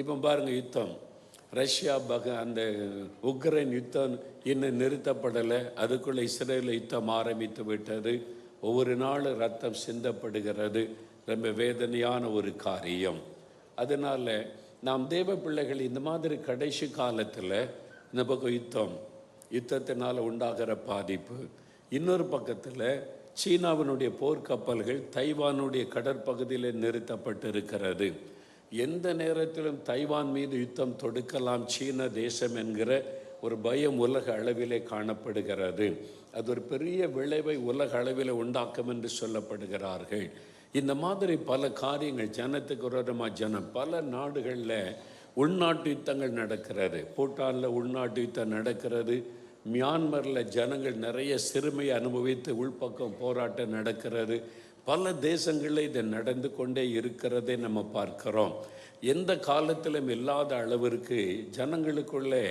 இப்போ பாருங்க யுத்தம். ரஷ்யா பக அந்த உக்ரைன் யுத்தம் இன்னும் நிறுத்தப்படலை. அதுக்குள்ளே இஸ்ரேலில் யுத்தம் ஆரம்பித்து விட்டது. ஒவ்வொரு நாளும் ரத்தம் சிந்தப்படுகிறது. ரொம்ப வேதனையான ஒரு காரியம். அதனால் நாம் தேவ பிள்ளைகள் இந்த மாதிரி கடைசி காலத்தில் இந்த பக்கம் யுத்தம் யுத்தத்தினால் உண்டாகிற பாதிப்பு. இன்னொரு பக்கத்தில் சீனாவினுடைய போர்க்கப்பல்கள் தைவானுடைய கடற்பகுதியில் நிறுத்தப்பட்டிருக்கிறது. எந்த நேரத்திலும் தைவான் மீது யுத்தம் தொடுக்கலாம் சீன தேசம் என்கிற ஒரு பயம் உலக அளவிலே காணப்படுகிறது. அது ஒரு பெரிய விளைவை உலக அளவில் உண்டாக்கும் என்று சொல்லப்படுகிறார்கள். இந்த மாதிரி பல காரியங்கள் ஜனத்துக்கு விரோதமாக ஜனம் பல நாடுகளில் உள்நாட்டு யுத்தங்கள் நடக்கிறது. பூட்டானில் உள்நாட்டு யுத்தம் நடக்கிறது. மியான்மரில் ஜனங்கள் நிறைய சிறுமையை அனுபவித்து உள்பக்கம் போராட்டம் நடக்கிறது. பல தேசங்களில் இது நடந்து கொண்டே இருக்கிறதை நம்ம பார்க்கிறோம். எந்த காலத்திலும் இல்லாத அளவிற்கு ஜனங்களுக்குள்ளே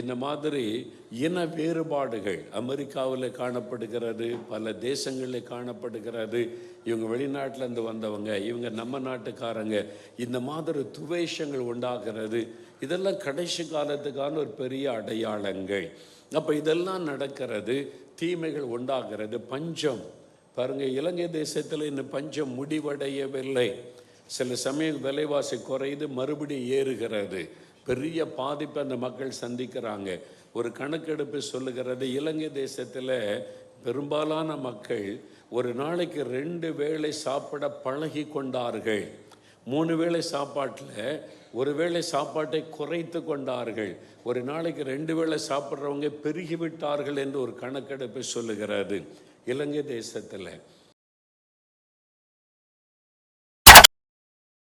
இந்த மாதிரி இன வேறுபாடுகள் அமெரிக்காவில் காணப்படுகிறது பல தேசங்களில் காணப்படுகிறது. இவங்க வெளிநாட்டிலேருந்து வந்தவங்க இவங்க நம்ம நாட்டுக்காரங்க இந்த மாதிரி துவேஷங்கள் உண்டாகிறது. இதெல்லாம் கடைசி காலத்துக்கான ஒரு பெரிய அடையாளங்கள். அப்போ இதெல்லாம் நடக்கிறது தீமைகள் உண்டாகிறது பஞ்சம். பாருங்கள் இலங்கை தேசத்தில் இன்னும் பஞ்சம் முடிவடையவில்லை. சில சமயம் விலைவாசி குறையுது மறுபடியும் ஏறுகிறது. பெரிய பாதிப்பை அந்த மக்கள் சந்திக்கிறாங்க. ஒரு கணக்கெடுப்பு சொல்லுகிறது இலங்கை தேசத்தில் பெரும்பாலான மக்கள் ஒரு நாளைக்கு ரெண்டு வேளை சாப்பிட பழகி கொண்டார்கள். மூணு வேளை சாப்பாட்டில் ஒரு வேளை சாப்பாட்டை குறைத்து கொண்டார்கள். ஒரு நாளைக்கு ரெண்டு வேளை சாப்பிட்றவங்க பெருகிவிட்டார்கள் என்று ஒரு கணக்கெடுப்பு சொல்லுகிறது. இலங்கை தேசத்தில்